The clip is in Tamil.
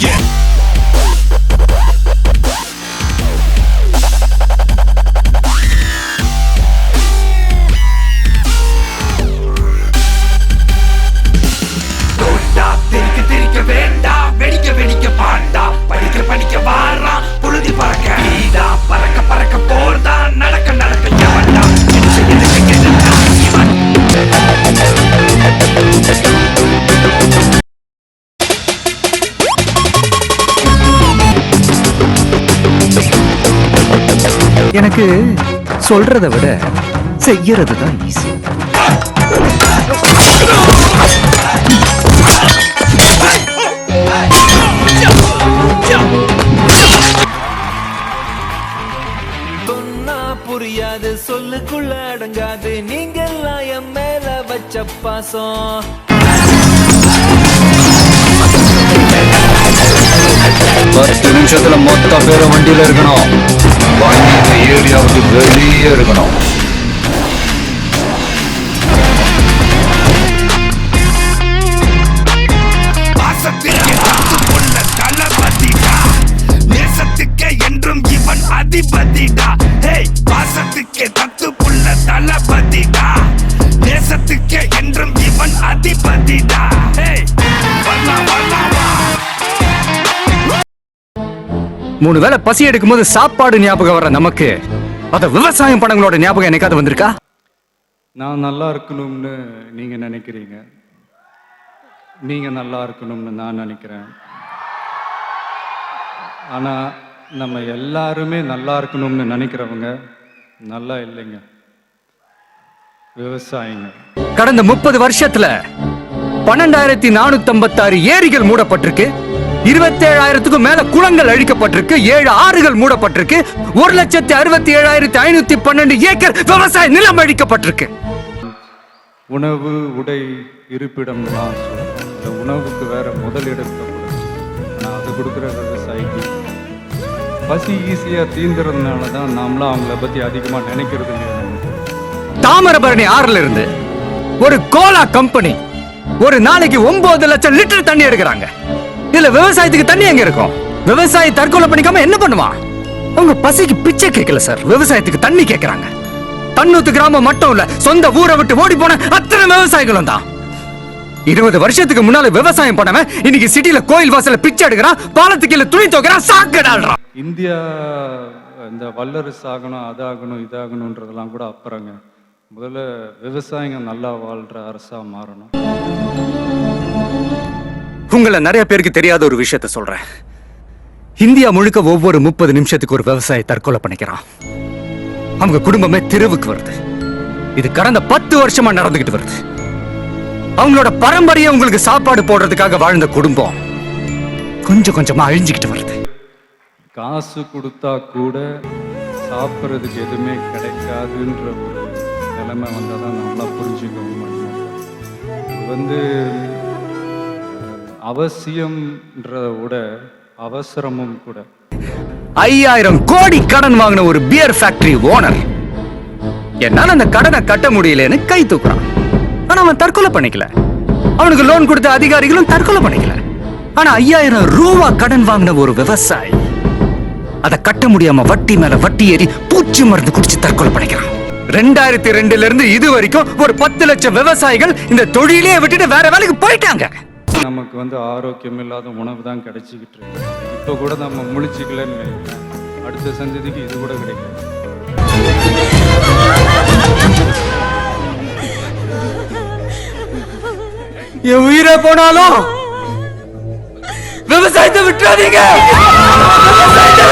yeah. எனக்கு சொல்றத விட செய்யறது தான் ஈஸி புரியாது சொல்லுக்குள்ள அடங்காது. நீங்கெல்லாம் என் மேல வச்ச பாசம். பத்து நிமிஷத்துல மொத்த பேரும் வண்டியில இருக்கணும். வண்டி இந்த ஏரியாவுக்கு வெளியே இருக்கணும் மூணு வேளை பசி எடுக்கும்போது சாப்பாடு ஞாபகம் வர நமக்கு. அத விவசாயம் படங்களோட ஞாபகம் என்னைக்காவது வந்திருக்கா? நான் நல்லா இருக்கணும்னு நீங்க நினைக்கிறீங்க. நீங்க நல்லா இருக்கணும்னு நான் நினைக்கிறேன். ஆனா நம்ம எல்லாருமே நல்லா இருக்கணும்னு நினைக்கிறவங்க நல்லா இல்லைங்க. விவசாயிங்க. கடந்த முப்பது வருஷத்துல பன்னெண்டாயிரத்தி நானூத்தி ஐம்பத்தாறு ஏரிகள் மூடப்பட்டிருக்கு. இருபத்தேழாயிரத்துக்கும் மேல குளங்கள் அழிக்கப்பட்டிருக்கு ஏழு ஆறுகள் மூடப்பட்டிருக்கு ஒரு லட்சத்தி அறுபத்தி ஏழாயிரத்தி ஐநூத்தி பன்னெண்டு ஏக்கர் விவசாய நிலம் அழிக்கப்பட்டிருக்கு. உணவு உடை இருப்பிடம்லாம் சொல்றோம் இந்த உணவுக்கு வேற கொடுக்கும் ஆனால் அது கொடுக்குற விவசாயிக்கு பசி ஈஸியாக தீந்துறதுனால தான் நாமளாம் அவங்கள பற்றி அதிகமாக நினைக்கிறது தாமிரபரணி ஆறுல இருந்து ஒரு கோலா கம்பெனி ஒரு நாளைக்கு ஒன்பது லட்சம் லிட்டர் தண்ணி எடுக்கிறாங்க. இல்ல விவசாயத்துக்கு தண்ணி எங்க இருக்கும்? விவசாயி தற்கொலை பண்ணிக்காம என்ன பண்ணுவான் அவங்க பசிக்கு பிச்சை கேட்கல சார் விவசாயத்துக்கு தண்ணி கேட்கறாங்க. தன்னூத்து கிராமம் மட்டும் இல்ல சொந்த ஊரை விட்டு ஓடி போன அத்தனை விவசாயிகளும் தான். இருபது வருஷத்துக்கு முன்னால விவசாயம் பண்ணவன் இன்னைக்கு சிட்டில கோயில் வாசல பிச்சை எடுக்கிறான் பாலத்துக்கு கீழே துணி தோக்கிறான் சாக்கடாடுறான் இந்தியா இந்த வல்லரசு ஆகணும் அதாகணும் இதாகணும்ன்றதெல்லாம் கூட அப்புறங்க. முதல்ல விவசாயிங்க நல்லா வாழ்ற அரசா மாறணும். உங்களை நிறைய பேருக்கு தெரியாத ஒரு விஷயத்த சொல்றேன். இந்தியா முழுக்க ஒவ்வொரு முப்பது நிமிஷத்துக்கு ஒரு விவசாயி தற்கொலை பண்ணிக்கிறான். அவங்க குடும்பமே தெருவுக்கு வருது. இது கடந்த பத்து வருஷமா நடந்துகிட்டு வருது. அவங்களோட பரம்பரையை உங்களுக்கு சாப்பாடு போடுறதுக்காக வாழ்ந்த குடும்பம். கொஞ்சம் கொஞ்சமா அழிஞ்சுக்கிட்டு வருது. காசு கொடுத்தா கூட சாப்பிட்றதுக்கு எதுவுமே கிடைக்காதுன்ற ஒரு நிலைமை வந்தால் தான் நல்லா புரிஞ்சுக்கவும் முடியும். இது வந்து அவசியம்ன்றத விட அவசரமும் கூட. ஐயாயிரம் கோடி கடன் வாங்கின ஒரு பியர் ஃபேக்டரி ஓனர் என்னால அந்த கடனை கட்ட முடியலன்னு கை தூக்குறான். ஆனா அவன் தற்கொலை பண்ணிக்கல. அவனுக்கு லோன் கொடுத்த அதிகாரிகளும் தற்கொலை பண்ணிக்கல. ஆனா ஐயாயிரம் ரூபா கடன் வாங்கின ஒரு விவசாயி அதை கட்ட முடியாம வட்டி மேல வட்டி ஏறி பூச்சி மருந்து குடிச்சு தற்கொலை பண்ணிக்கிறான். ரெண்டாயிரத்தி ரெண்டுல இருந்து இது வரைக்கும் ஒரு பத்து லட்சம் விவசாயிகள் இந்த தொழிலே விட்டுட்டு வேற வேலைக்கு போயிட்டாங்க. நமக்கு வந்து ஆரோக்கியம் இல்லாத உணவு தான் கிடைச்சிக்கிட்டு இருக்கு. இப்போ கூட நம்ம முழிச்சிக்கலன்னு வைங்களேன் அடுத்த சந்ததிக்கு இது கூட கிடைக்கும். என் உயிரை போனாலும் விவசாயத்தை விட்டுறாதீங்க! விவசாயத்தை